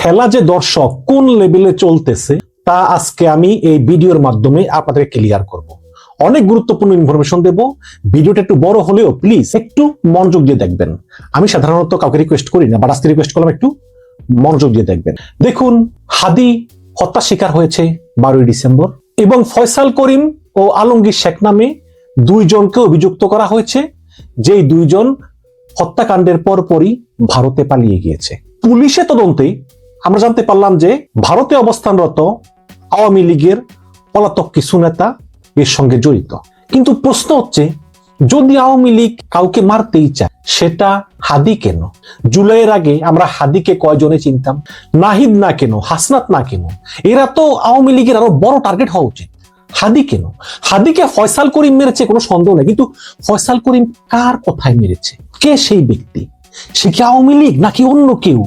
খেলা যে দর্শক কোন লেভেলে চলতেছে, তা আজকে আমি এই ভিডিওর মাধ্যমে আপনাদের ক্লিয়ার করব। অনেক গুরুত্বপূর্ণ ইনফরমেশন দেব। ভিডিওটা একটু বড় হলেও প্লিজ একটু মনোযোগ দিয়ে দেখবেন। আমি সাধারণত কাউকে রিকোয়েস্ট করি না বাট আজকে রিকোয়েস্ট করলাম একটু মনোযোগ দিয়ে দেখবেন। দেখুন, হাদি হত্যা শিকার হয়েছে বারোই ডিসেম্বর এবং ফয়সাল করিম ও আলমগীর শেখ নামে দুইজনকে অভিযুক্ত করা হয়েছে, যেই দুইজন হত্যাকাণ্ডের পরপরই ভারতে পালিয়ে গিয়েছে। পুলিশের তদন্তে আমরা জানতে পারলাম যে ভারতে অবস্থানরত আওয়ামী লীগের পলাতক কিছু নেতা এর সঙ্গে জড়িত। কিন্তু প্রশ্ন হচ্ছে, যদি আওয়ামী লীগ কাউকে মারতেই চায়, সেটা হাদি কেন? জুলাইয়ের আগে আমরা হাদিকে কয়জনে চিনতাম? নাহিদ না কেন? হাসনাত না কেন? এরা তো আওয়ামী লীগের আরও বড় টার্গেট হওয়া উচিত। হাদি কেন? হাদিকে ফয়সাল করিম মেরেছে কোনো সন্দেহ নেই, কিন্তু ফয়সাল করিম কার কথায় মেরেছে? কে সেই ব্যক্তি? সে কি আওয়ামী লীগ নাকি অন্য কেউ?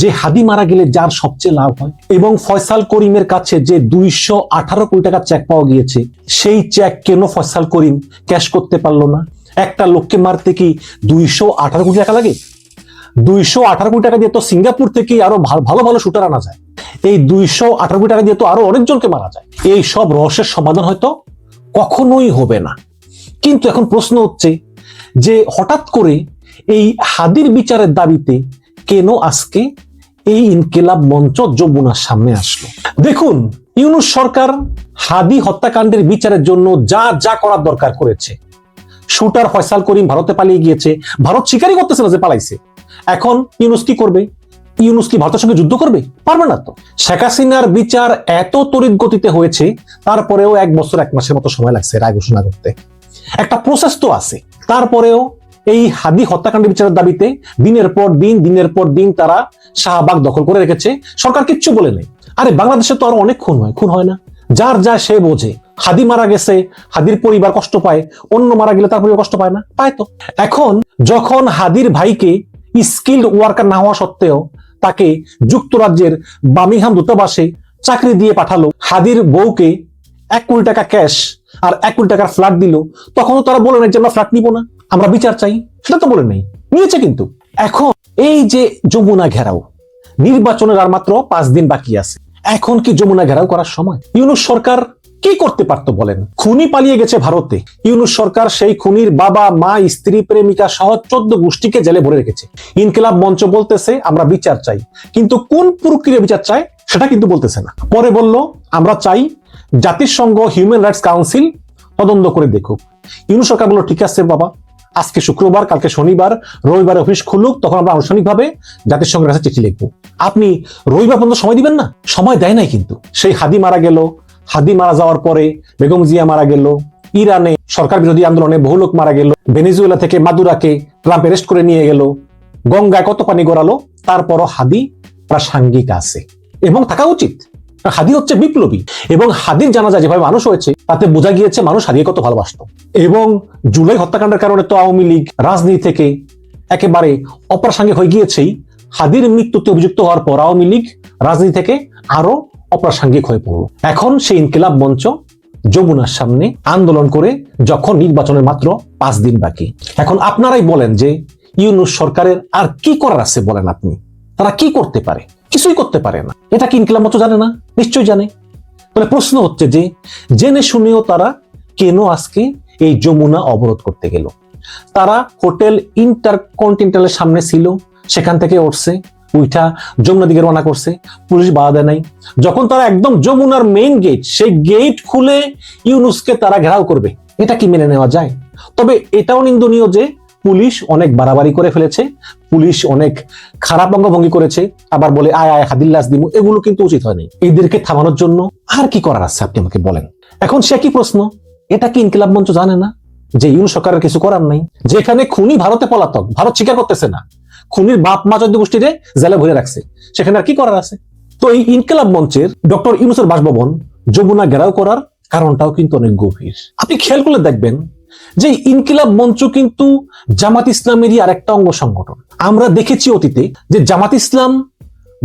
যে হাদি মারা গেলে যার সবচেয়ে লাভ হয়। এবং ফয়সাল করিমের কাছে যে দুইশো আঠারো কোটি টাকা চেক পাওয়া গিয়েছে, সেই চেক কেন ফয়সাল করিম ক্যাশ করতে পারল না? একটা লোককে মারতে কি দুইশো আঠারো কোটি টাকা লাগে? দুইশো আঠারো কোটি টাকা দিয়ে তো সিঙ্গাপুর থেকে আরও ভালো ভালো শুটার আনা যায়। এই দুইশো আঠারো কোটি টাকা দিয়ে তো আরও অনেকজনকে মারা যায়। এই সব রহস্যের সমাধান হয়তো কখনোই হবে না। কিন্তু এখন প্রশ্ন হচ্ছে যে হঠাৎ করে এই হাদির বিচারের দাবিতে কেন আজকে এই ইনকিলাব মঞ্চ যমুনার সামনে আসলো? দেখুন, ইউনুস সরকার হাদি হত্যাকাণ্ডের বিচারের জন্য যা যা করার দরকার করেছে। শুটার ফয়সাল করিম ভারতে পালিয়ে গিয়েছে। ভারত স্বীকারই করতেছে না যে পালাইছে। এখন ইউনুস কি করবে? ইউনুস কি ভারতের সঙ্গে যুদ্ধ করবে? পারবে না তো। শেখ হাসিনার বিচার এত তড়িৎ গতিতে হয়েছে, তারপরেও এক বছর, এক মাসের মতো সময় লাগছে রায় ঘোষণা করতে। একটা প্রসেস তো আছে। তারপরেও এই হাদি হত্যাকাণ্ডের বিচারের দাবিতে দিনের পর দিন, দিনের পর দিন তারা শাহবাগ দখল করে রেখেছে। সরকার কিচ্ছু বলে নেই। আরে, বাংলাদেশে তো আরও অনেক খুন হয়। খুন হয় না। যার যা সে বোঝে। হাদি মারা গেছে, হাদির পরিবার কষ্ট পায়, অন্য মারা গেলে তার পরিবার কষ্ট পায় না, পায় তো। এখন যখন হাদির ভাইকে স্কিল্ড ওয়ার্কার না হওয়া সত্ত্বেও তাকে যুক্তরাজ্যের বামিংহাম দূতাবাসে চাকরি দিয়ে পাঠালো, হাদির বউকে এক কোটি টাকা ক্যাশ আর এক কোটি টাকার ফ্ল্যাট দিল, তখনও তারা বলে নাই যে আমরা ফ্ল্যাট নিব না। আমরা বিচার চাই, সেটা তো বলে নেই। নিয়েছে কিন্তু। এখন এই যে যমুনা ঘেরাও, নির্বাচনের আর মাত্র পাঁচ দিন বাকি আছে। এখন কি যমুনা ঘেরাও করার সময়? ইউনুস সরকার কি করতে পারতো বলেন? খুনি পালিয়ে গেছে ভারতে। ইউনুস সরকার সেই খুনির বাবা, মা, স্ত্রী, প্রেমিকা সহ চোদ্দ গোষ্ঠীকে জেলে ভরে রেখেছে। ইনকিলাব মঞ্চ বলতেছে, আমরা বিচার চাই। কিন্তু কোন প্রক্রিয়া বিচার চাই সেটা কিন্তু বলতেছে না। পরে বলল, আমরা চাই জাতিসংঘ হিউম্যান রাইটস কাউন্সিল তদন্ত করে দেখুক। ইউনুস সরকার বলল, ঠিক আছে বাবা। আজকে শুক্রবার, কালকে শনিবার, রবিবার অফিস খুলুক, তখন আমরা আনুষ্ঠানিকভাবে জাতিসংঘের কাছে চিঠি লিখব। আপনি রবিবার পর্যন্ত সময় দিবেন না? সময় দেয় নাই কিন্তু। সেই হাদি মারা গেল, হাদি মারা যাওয়ার পরে বেগম জিয়া মারা গেল, ইরানে সরকার বিরোধী আন্দোলনে বহু লোক মারা গেল, ভেনেজুয়েলা থেকে মাদুরাকে ট্রাম্প অ্যারেস্ট করে নিয়ে গেল, গঙ্গায় কত পানি গড়ালো, তারপরও হাদি প্রাসঙ্গিক আছে। এবং থাকা উচিত। হাদি হচ্ছে বিপ্লবী এবং হাদির জানা যায় যেভাবে মানুষ হয়েছে, তাতে বোঝা গিয়েছে মানুষ হাদিয়ে কত ভালোবাসতো। এবং জুলাই হত্যাকাণ্ডের কারণে তো আওয়ামী লীগ রাজনীতি থেকে একেবারে অপ্রাসঙ্গিক হয়ে গিয়েছেই। হাদির মৃত্যুতে অভিযুক্ত হওয়ার পর আওয়ামী লীগ রাজনীতি থেকে আরও অপ্রাসঙ্গিক হয়ে পড়ল। এখন সেই ইনকিলাব মঞ্চ যমুনার সামনে আন্দোলন করে যখন নির্বাচনের মাত্র পাঁচ দিন বাকি। এখন আপনারাই বলেন যে ইউনুস সরকারের আর কি করার আছে বলেন আপনি? তারা কি করতে পারে? কিছুই করতে পারে না। এটা কি ইনকিলাব মঞ্চ জানে না? নিশ্চয়ই জানে। তাহলে প্রশ্ন হচ্ছে যে, জেনে শুনেও তারা কেন আজকে এই যমুনা অবরোধ করতে গেল? তারা হোটেল ইন্টারকন্টিনেন্টালের সামনে ছিল, সেখান থেকে উঠছে, উইঠা যমুনা দিকে রওনা করছে, পুলিশ বাধা দেয় নাই। যখন তারা একদম যমুনার মেইন গেট সেই গেট খুলে ইউনুসকে তারা ঘেরাও করবে। এটা কি মেনে নেওয়া যায়? তবে এটাও নিন্দনীয় যে পুলিশ অনেক বাড়াবাড়ি করে ফেলেছে, পুলিশ অনেক খারাপ অঙ্গভঙ্গি করেছে, আবার বলে, আয় আয় হাদিল্লাস দিমু। এগুলো কিন্তু উচিত হয়নি। এদেরকে থামানোর জন্য আর কি করার আছে আপনি আমাকে বলেন? এখন সে কি প্রশ্ন, এটা কি ইনকিলাব মঞ্চ জানে না? যে ইউনুস সরকারের কিছু করার নাই, যেখানে খুনি ভারতে পলাতক, ভারত স্বীকার করতেছে না, খুনির বাপ মা চোদ্দ গোষ্ঠীরে জেলে ভরে রাখছে, সেখানে আর কি করার আছে? তো এই ইনকিলাব মঞ্চের ডক্টর ইউনুসের বাসভবন যমুনা ঘেরাও করার কারণটাও কিন্তু অনেক গভীর। আপনি খেয়াল করলে দেখবেন যে ইনকিলাব মঞ্চ কিন্তু জামাত ইসলামেরই আরেকটা অঙ্গ সংগঠন। আমরা দেখেছি অতীতে যে জামাত ইসলাম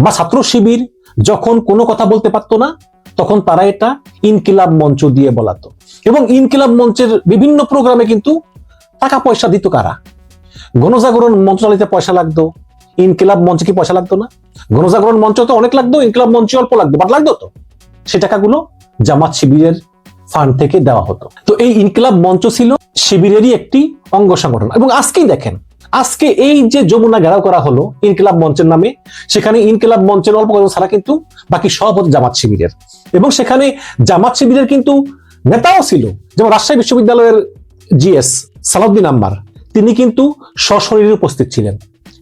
বা ছাত্র শিবির যখন কোনো কথা বলতে পারতো না, তখন তারা এটা ইনকিলাব মঞ্চ দিয়ে বলাতো। এবং ইনকিলাব মঞ্চের বিভিন্ন প্রোগ্রামে কিন্তু টাকা পয়সা দিত কারা? গণজাগরণ চালিতে পয়সা লাগতো। ইনকিলাব মঞ্চে কি পয়সা লাগতো না? গণজাগরণ মঞ্চ তো অনেক লাগতো, ইনকিলাব মঞ্চে অল্প লাগতো বাট লাগতো তো। সে টাকাগুলো জামাত শিবিরের ফান্ড থেকে দেওয়া হতো। তো এই ইনকিলাব মঞ্চ ছিল শিবিরেরই একটি অঙ্গ সংগঠন। এবং আজকেই দেখেন, আজকে এই যে যমুনা ঘেরাও করা হলো ইনকিলাব মঞ্চের নামে, সেখানে ইনকিলাব মঞ্চের অল্প কয়েকজন ছাড়া কিন্তু বাকি সব জামাত শিবিরের। এবং সেখানে জামাত শিবিরের কিন্তু নেতাও ছিল, যেমন রাজশাহী বিশ্ববিদ্যালয়ের জিএস সালাউদ্দিন আম্মার। তিনি কিন্তু সশরীরে উপস্থিত ছিলেন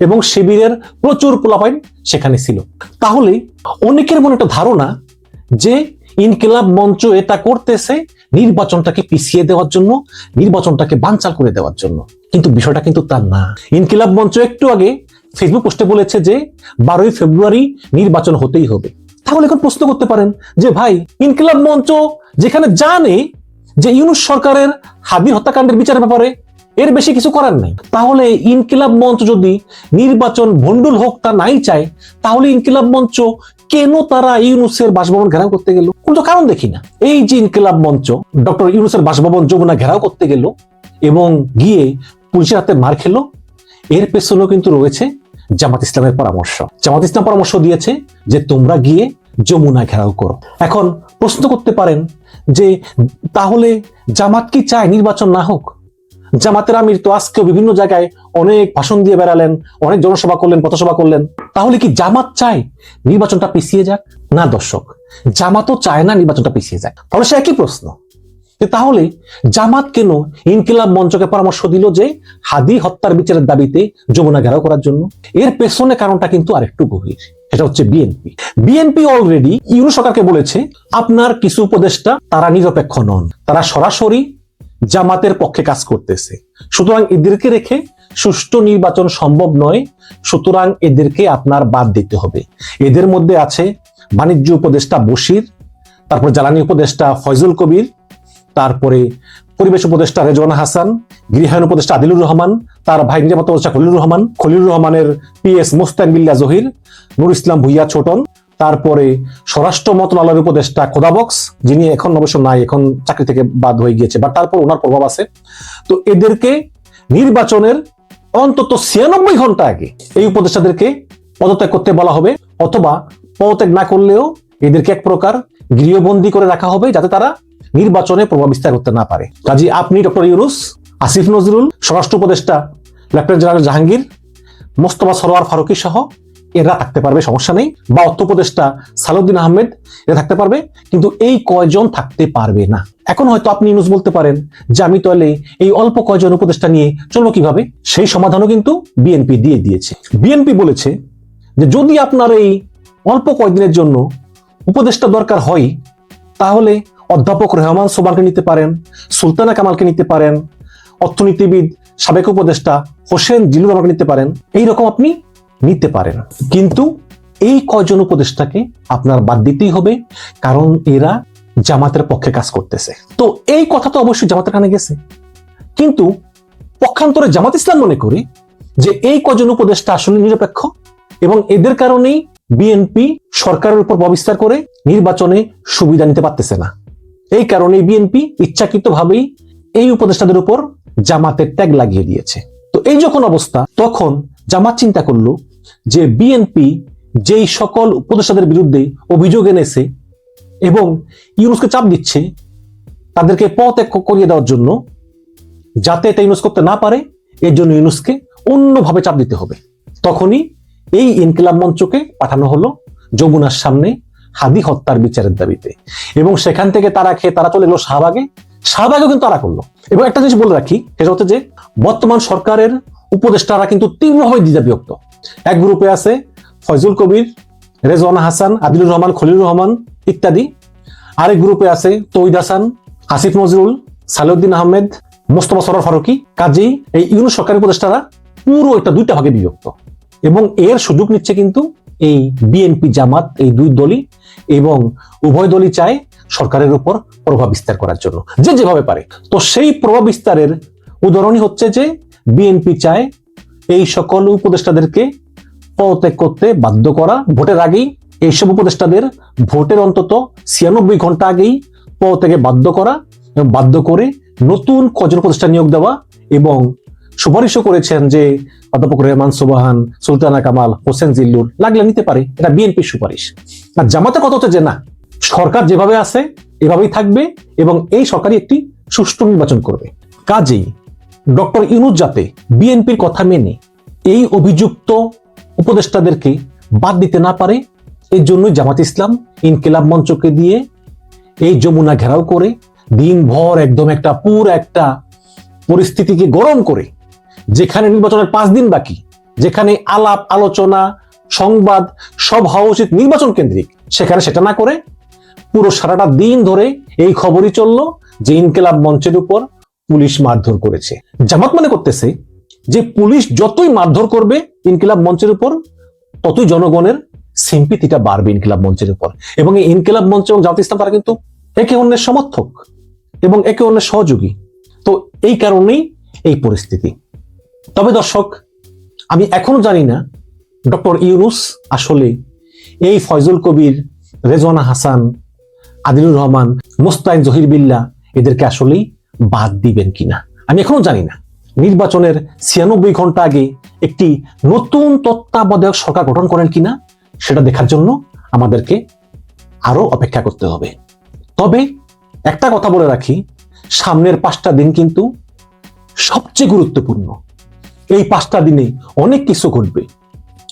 এবং শিবিরের প্রচুর পোলাপাইন সেখানে ছিল। তাহলে অনেকের মনে একটা ধারণা যে ইনকিলাব মঞ্চ এটা করতেছে নির্বাচনটাকে পিছিয়ে দেওয়ার জন্য, নির্বাচনটাকে বানচাল করে দেওয়ার জন্য। কিন্তু বিষয়টা কিন্তু তার না। ইনকিলাব মঞ্চ একটু আগে ফেসবুক পোস্টে বলেছে যে, বারোই ফেব্রুয়ারি নির্বাচন হতেই হবে। তাহলে এখন প্রশ্ন করতে পারেন যে, ভাই, ইনকিলাব মঞ্চ যেখানে জানে যে ইউনুস সরকারের হাবির হত্যাকাণ্ডের বিচারের ব্যাপারে এর বেশি কিছু করার নাই। তাহলে ইনকিলাব মঞ্চ যদি নির্বাচন ভন্ডুল হোক তা নাই চায়, তাহলে ইনকিলাব মঞ্চ কেন তারা ইউনুসের বাসভবন ঘেরাও করতে গেল? কোন তো কারণ দেখি না। এই যে ইনকিলাব মঞ্চ, ডক্টর ইউনুসের বাসভবন যমুনা ঘেরাও করতে গেল এবং গিয়ে পুলিশের হাতে মার খেলো, এর পেছনেও কিন্তু রয়েছে জামাত ইসলামের পরামর্শ। জামাত ইসলাম পরামর্শ দিয়েছে যে তোমরা গিয়ে যমুনা ঘেরাও করো। এখন প্রশ্ন করতে পারেন যে তাহলে জামাত কি চায় নির্বাচন না হোক? জামাতের আমির তো আজকেও বিভিন্ন জায়গায় অনেক ভাষণ দিয়ে বেড়ালেন, অনেক জনসভা করলেন, পথসভা করলেন। তাহলে কি জামাত চায় নির্বাচনটা পিছিয়ে যাক? না, দর্শক, জামাতও চায় না নির্বাচনটা পিছিয়ে যাক। তাহলে সে একই প্রশ্ন। তাহলে জামাত কেন ইনকিলাব মঞ্চকে পরামর্শ দিল যে হাদি হত্যার বিচারের দাবিতে যমুনা ঘেরাও করার জন্য? এর পেছনে কারণটা কিন্তু আরেকটু গভীর। সেটা হচ্ছে বিএনপি। বিএনপি অলরেডি ইউনু সরকারকে বলেছে, আপনার কিছু উপদেষ্টা তারা নিরপেক্ষ নন। তারা সরাসরি জামাতের পক্ষে কাজ করতেছে। সুতরাং এদেরকে রেখে সুষ্ঠু নির্বাচন সম্ভব নয়, সুতরাং এদেরকে আপনার বাদ দিতে হবে। এদের মধ্যে আছে বাণিজ্য উপদেষ্টা বশির, তারপর জ্বালানি উপদেষ্টা ফয়জুল কবির, তারপরে পরিবেশ উপদেষ্টা রেজওয়ান হাসান গৃহায়ণ উপদেষ্টা আদিলুর রহমান, তার ভাই নিরাপত্তা উপদেষ্টা খলিলুর রহমান, খলিলুর রহমানের পিএস মোস্তাক বিল্লা জহির, নুর ইসলাম ভুইয়া ছোটন তারপরে স্বরাষ্ট্র মন্ত্রণালয়ের উপদেষ্টা খোদাবক্স যিনি এখন অবশ্য নাই, এখন চাকরি থেকে বাদ হয়ে গিয়েছে বা তারপর ওনার প্রভাব আছে। তো এদেরকে নির্বাচনের অন্তত ছিয়ানব্বই ঘণ্টা আগে এই উপদেষ্টাদেরকে পদত্যাগ করতে বলা হবে, অথবা পদত্যাগ না করলেও এদেরকে এক প্রকার গৃহবন্দী করে রাখা হবে, যাতে তারা নির্বাচনে প্রভাব বিস্তার করতে না পারে। কাজী আপনি ডক্টর ইউনুস, আসিফ নজরুল, স্বরাষ্ট্র উপদেষ্টা লেফটেন্যান্ট জেনারেল জাহাঙ্গীর, মোস্তফা সরোয়ার ফারুকি সহ এরা থাকতে পারবে, সমস্যা নেই। বা অর্থ উপদেষ্টা সালাউদ্দিন আহমেদ, এরা থাকতে পারবে, কিন্তু এই কয়জন থাকতে পারবে না। এখন হয়তো আপনি ইউনুস বলতে পারেন যে আমি তাহলে এই অল্প কয়জন উপদেষ্টা নিয়ে চলবো কীভাবে? সেই সমাধানও কিন্তু বিএনপি দিয়ে দিয়েছে। বিএনপি বলেছে যে যদি আপনার এই অল্প কয়েকদিনের জন্য উপদেষ্টা দরকার হয়, তাহলে অধ্যাপক রহমান সোবানকে নিতে পারেন, সুলতানা কামালকে নিতে পারেন, অর্থনীতিবিদ সাবেক উপদেষ্টা হোসেন জিলুর আমাকে নিতে পারেন। এই রকম আপনি নিতে পারেন কিন্তু এই কয়জন উপদেষ্টাকে আপনার বাদ দিতেই হবে, কারণ এরা জামাতের পক্ষে কাজ করতেছে। তো এই কথা তো অবশ্যই জামাতের কানে গেছে। কিন্তু পক্ষান্তরে জামাত ইসলাম মনে করে যে এই কজন উপদেষ্টা আসলে নিরপেক্ষ এবং এদের কারণেই বিএনপি সরকারের উপর প্রভাব বিস্তার করে নির্বাচনে সুবিধা নিতে পারতেছে না। এই কারণে বিএনপি ইচ্ছাকৃতভাবেই এই উপদেষ্টাদের উপর জামাতের ট্যাগ লাগিয়ে দিয়েছে। তো এই যখন অবস্থা, তখন জামাত চিন্তা করল যে বিএনপি যেই সকল উপদেষ্টাদের বিরুদ্ধে অভিযোগ এনেছে এবং ইউনুসকে চাপ দিচ্ছে, তাদেরকে পথ এক করিয়ে দেওয়ার জন্য, যাতে এটা ইউনুস করতে না পারে, এর জন্য ইউনুসকে অন্যভাবে চাপ দিতে হবে। তখনই এই ইনকিলাব মঞ্চকে পাঠানো হলো যমুনার সামনে হাদি হত্যার বিচারের দাবিতে। এবং সেখান থেকে তারা খেয়ে তারা চলে গেলো শাহবাগে। শাহবাগেও কিন্তু তারা করল। এবং একটা জিনিস বলে রাখি, সেটা হচ্ছে যে বর্তমান সরকারের উপদেষ্টারা কিন্তু তীব্রভাবে দ্বিধা বিভক্ত এক গ্রুপে আছে ফয়জুল কবির, রেজওয়ানা হাসান আদিলুর রহমান, খলিলুর রহমান ইত্যাদি। আরেক গ্রুপে আছে তৈদ হাসান, আসিফ নজরুল, সালাউদ্দিন আহমেদ, মোস্তফা সরর ফারুকি। কাজেই এই ইউনুস সরকারি উপদেষ্টারা পুরো এটা দুইটা ভাগে বিভক্ত এবং এর সুযোগ নিচ্ছে কিন্তু এই বিএনপি জামাত, এই দুই দলই এবং উভয় দলই চায় সরকারের উপর প্রভাব বিস্তার করার জন্য। যে যেভাবে পারে। তো সেই প্রভাব বিস্তারের উদাহরণই হচ্ছে যে বিএনপি চায় এই সকল উপদেষ্টাদেরকে পদত্যাগ করতে বাধ্য করা। ভোটের আগেই এইসব উপদেষ্টাদের ভোটের অন্তত ছিয়ানব্বই ঘণ্টা আগেই পদত্যাগে বাধ্য করা এবং বাধ্য করে নতুন কজন উপদেষ্টা নিয়োগ দেওয়া এবং সুপারিশও করেছেন যে অধ্যাপক রেহমান, সুবাহান, সুলতানা কামাল, হোসেন জিল্লুর লাগলে নিতে পারে। এটা বিএনপির সুপারিশ। আর জামাতে কথা হচ্ছে যে না, সরকার যেভাবে আছে এভাবেই থাকবে এবং এই সরকারই একটি সুষ্ঠু নির্বাচন করবে। কাজেই ডক্টর ইনুজ যাতে বিএনপির কথা মেনে এই অভিযুক্ত উপদেষ্টাদেরকে বাদ দিতে না পারে এর জন্যই জামাত ইসলাম ইনকিলাব মঞ্চকে দিয়ে এই যমুনা ঘেরাও করে, দিনভর একদম একটা পুরো একটা পরিস্থিতিকে গরম করে, যেখানে নির্বাচনের পাঁচ দিন বাকি, যেখানে আলাপ, আলোচনা, সংবাদ, সব হওয়া উচিত নির্বাচন কেন্দ্রিক, সেখানে সেটা না করে পুরো সারাটা দিন ধরে এই খবরই চলল যে ইনকিলাব মঞ্চের উপর পুলিশ মারধর করেছে। জামাত মনে করতেছে যে পুলিশ যতই মারধর করবে ইনকিলাব মঞ্চের উপর, ততই জনগণের সিম্পিতিটা বাড়বে ইনকিলাব মঞ্চের উপর। এবং এই ইনকিলাব মঞ্চ এবং জামাত ইসলাম তারা কিন্তু একে অন্যের সমর্থক এবং একে অন্যের সহযোগী। তো এই কারণেই এই পরিস্থিতি। তবে দর্শক, আমি এখনও জানি না ডক্টর ইউনুস আসলে এই ফয়জুল কবির, রেজওয়ানা হাসান, আদিলুর রহমান মোস্তাইন জহির বিল্লা এদেরকে আসলেই বাদ দিবেন কিনা? আমি এখনও জানি না। নির্বাচনের ছিয়ানব্বই ঘণ্টা আগে একটি নতুন তত্ত্বাবধায়ক সরকার গঠন করেন কিনা, সেটা দেখার জন্য আমাদেরকে আরও অপেক্ষা করতে হবে। তবে একটা কথা বলে রাখি, সামনের পাঁচটা দিন কিন্তু সবচেয়ে গুরুত্বপূর্ণ। এই পাঁচটা দিনে অনেক কিছু ঘটবে।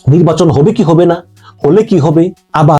নির্বাচন হবে কি হবে না, হলে কি হবে, আবার